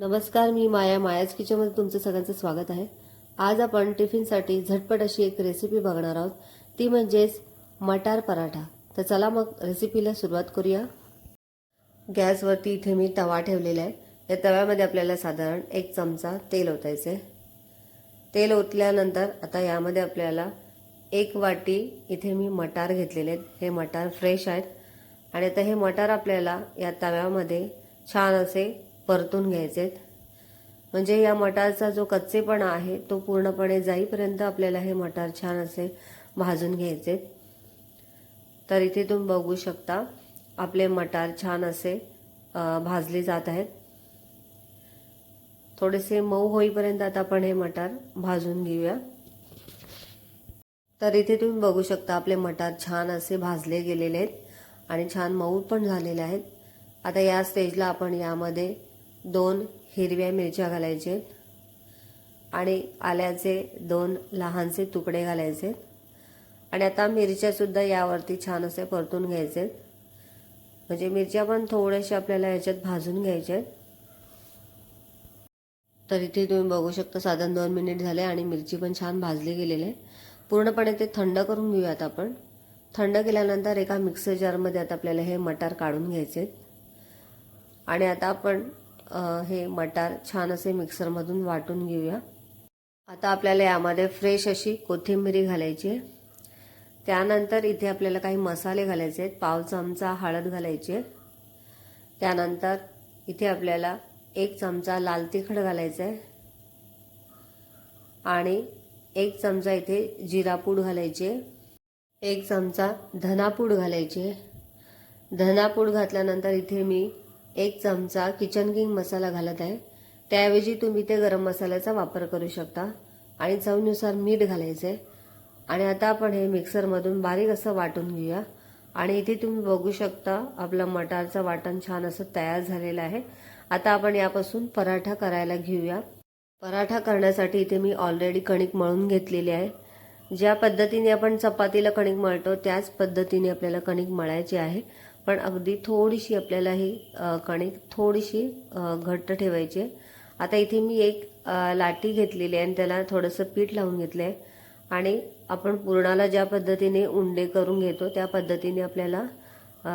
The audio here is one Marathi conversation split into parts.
नमस्कार मी माया मायाज किचनमध्ये तुमचं सगळ्यांचं स्वागत आहे. आज आपण टिफिनसाठी झटपट अशी एक रेसिपी बघणार आहोत. ती म्हणजेच मटार पराठा. तर चला मग रेसिपीला सुरुवात करूया. गॅसवरती इथे मी तवा ठेवलेला आहे. या तव्यामध्ये आपल्याला साधारण एक चमचा तेल ओतायचं आहे तेल ओतल्यानंतर आता यामध्ये आपल्याला एक वाटी इथे मी मटार घेतलेले आहेत. हे मटार फ्रेश आहेत. आणि आता हे मटार आपल्याला या तव्यामध्ये छान असे परतून घ्यायचे आहेत. म्हणजे या मटारचा जो कच्चेपणा आहे तो पूर्णपणे जाईपर्यंत आपल्याला हे मटार छान असे भाजून घ्यायचे तर इथे तुम्ही बघू शकता आपले मटार छान असे भाजले जात आहेत. थोडेसे मऊ होईपर्यंत आता आपण हे मटार भाजून घेऊया. तर इथे तुम्ही बघू शकता आपले मटार छान असे भाजले गेलेले आहेत आणि छान मऊ पण झालेले आहेत. आता या स्टेजला आपण यामध्ये दोन हिरव्या मिरच्या घालायचे आणि आल्याचे दोन लहानसे तुकडे घालायचे. आणि आता मिरच्यासुद्धा यावरती छान असे परतून घ्यायचे. म्हणजे मिरच्या पण थोड्याशा आपल्याला याच्यात भाजून घ्यायच्या आहेत तर इथे तुम्ही बघू शकता साधारण दोन मिनिट झाले आणि मिरची पण छान भाजली गेलेली आहे. पूर्णपणे ते थंड करून घेऊयात आपण. थंड केल्यानंतर एका मिक्सर जारमध्ये आता आपल्याला हे मटार काढून घ्यायचे. आणि आता आपण हे मटार छान असे मिक्सरमधून वाटून घेऊया. आता आपल्याला यामध्ये फ्रेश अशी कोथिंबिरी घालायची आहे. त्यानंतर इथे आपल्याला काही मसाले घालायचे आहेत. पाव चमचा हळद घालायची आहे. त्यानंतर इथे आपल्याला एक चमचा लाल तिखट घालायचं आहे. आणि एक चमचा इथे जिरापूड घालायची आहे. एक चमचा धनापूड घालायची आहे. धनापूड घातल्यानंतर इथे मी एक चमचा किचन किंग मसाला घालत आहे. त्याऐवजी तुम्ही ते गरम मसाल्याचा वापर करू शकता. आणि चवीनुसार मीठ घालायचं. आहे आणि आता आपण हे मिक्सरमधून बारीक असं वाटून घेऊया. आणि इथे तुम्ही बघू शकता आपलं मटारचं वाटण छान असं तयार झालेलं आहे. आता आपण यापासून पराठा करायला घेऊया. पराठा करण्यासाठी इथे मी ऑलरेडी कणिक मळून घेतलेली आहे. ज्या पद्धतीने आपण चपातीला कणिक मळतो त्याच पद्धतीने आपल्याला कणिक मळायची आहे. पण अगदी थोडीशी आपल्याला ही कणिक थोडीशी घट्ट ठेवायची आता इथे मी एक लाटी घेतलेली आहे आणि त्याला थोडंसं पीठ लावून घेतलं आहे आणि आपण पुरणाला ज्या पद्धतीने उंडे करून घेतो त्या पद्धतीने आपल्याला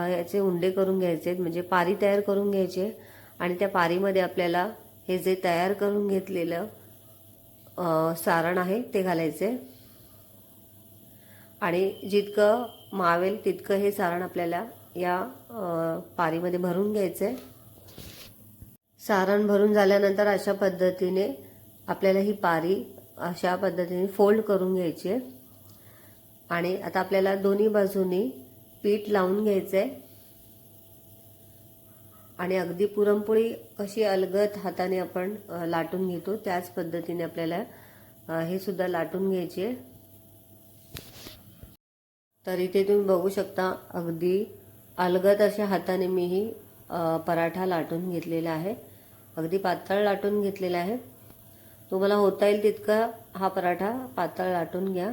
याचे उंडे करून घ्यायचे आहेत. म्हणजे पारी तयार करून घ्यायचे आणि त्या पारीमध्ये आपल्याला हे जे तयार करून घेतलेलं सारण आहे ते घालायचे आणि जितकं मावेल तितकं हे सारण आपल्याला या पारीमध्ये भरून घ्यायचं आहे सारण भरून झाल्यानंतर अशा पद्धतीने आपल्याला ही पारी अशा पद्धतीने फोल्ड करून घ्यायची आहे. आणि आता आपल्याला दोन्ही बाजूनी पीठ लावून घ्यायचं आहे आणि अगदी पुरणपोळी कशी अलगद हाताने आपण लाटून घेतो त्याच पद्धतीने आपल्याला हे सुद्धा लाटून घ्यायचे आहे. तर इथे तुम्ही बघू शकता अगदी अलगद अशा हाताने मी ही पराठा लाटून घेतलेला आहे. अगदी पातळ लाटून घेतलेला आहे. तुम्हाला होता येईल तितका हा पराठा पातळ लाटून घ्या.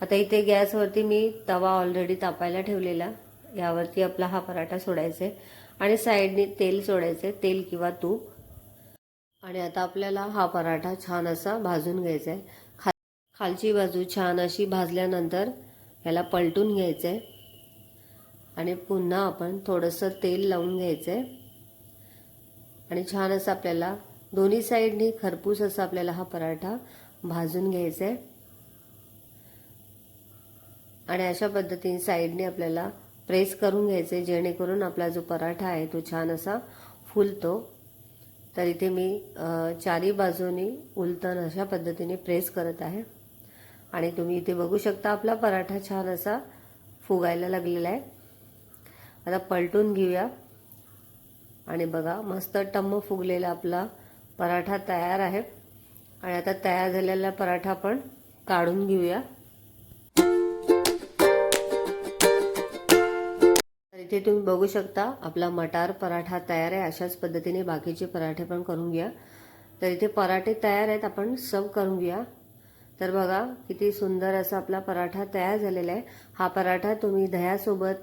आता इथे गॅसवरती मी तवा ऑलरेडी तापायला ठेवलेला. यावरती आपला हा पराठा सोडायचा आहे. आणि साईडने तेल सोडायचे तेल किंवा तूप. आणि आता आपल्याला हा पराठा छान असा भाजून घ्यायचा आहे. खा खालची बाजू छान अशी भाजल्यानंतर ह्याला पलटून घ्यायचं आहे. आणि पुन्हा आपण थोडंसं तेल लावून घ्यायचं आहे आणि छान असं आपल्याला दोन्ही साईडनी खरपूस असा आपल्याला हा पराठा भाजून घ्यायचा आहे आणि अशा पद्धतीने साईडने आपल्याला प्रेस करून घ्यायचे आहे जेणेकरून आपला जो पराठा आहे तो छान असा फुलतो. तर इथे मी चारी बाजूनी उलटण अशा पद्धतीने प्रेस करत आहे. आणि तुम्ही इथे बघू शकता आपला पराठा छान असा फुगायला लागलेला आहे. आता पलटून घेऊया. आणि बघा मस्त टम्म फुगलेला आपला पराठा तयार आहे. आणि आता तयार झालेला पराठा आपण काढून घेऊया. तर इथे तुम्ही बघू शकता आपला मटार पराठा तयार आहे. अशाच पद्धतीने बाकीचे पराठे पण करून घ्या. तर इथे पराठे तयार आहेत आपण सर्व करून घ्या तर बघा किती सुंदर असा आपला पराठा तयार झालेला आहे. हा पराठा तुम्ही दह्यासोबत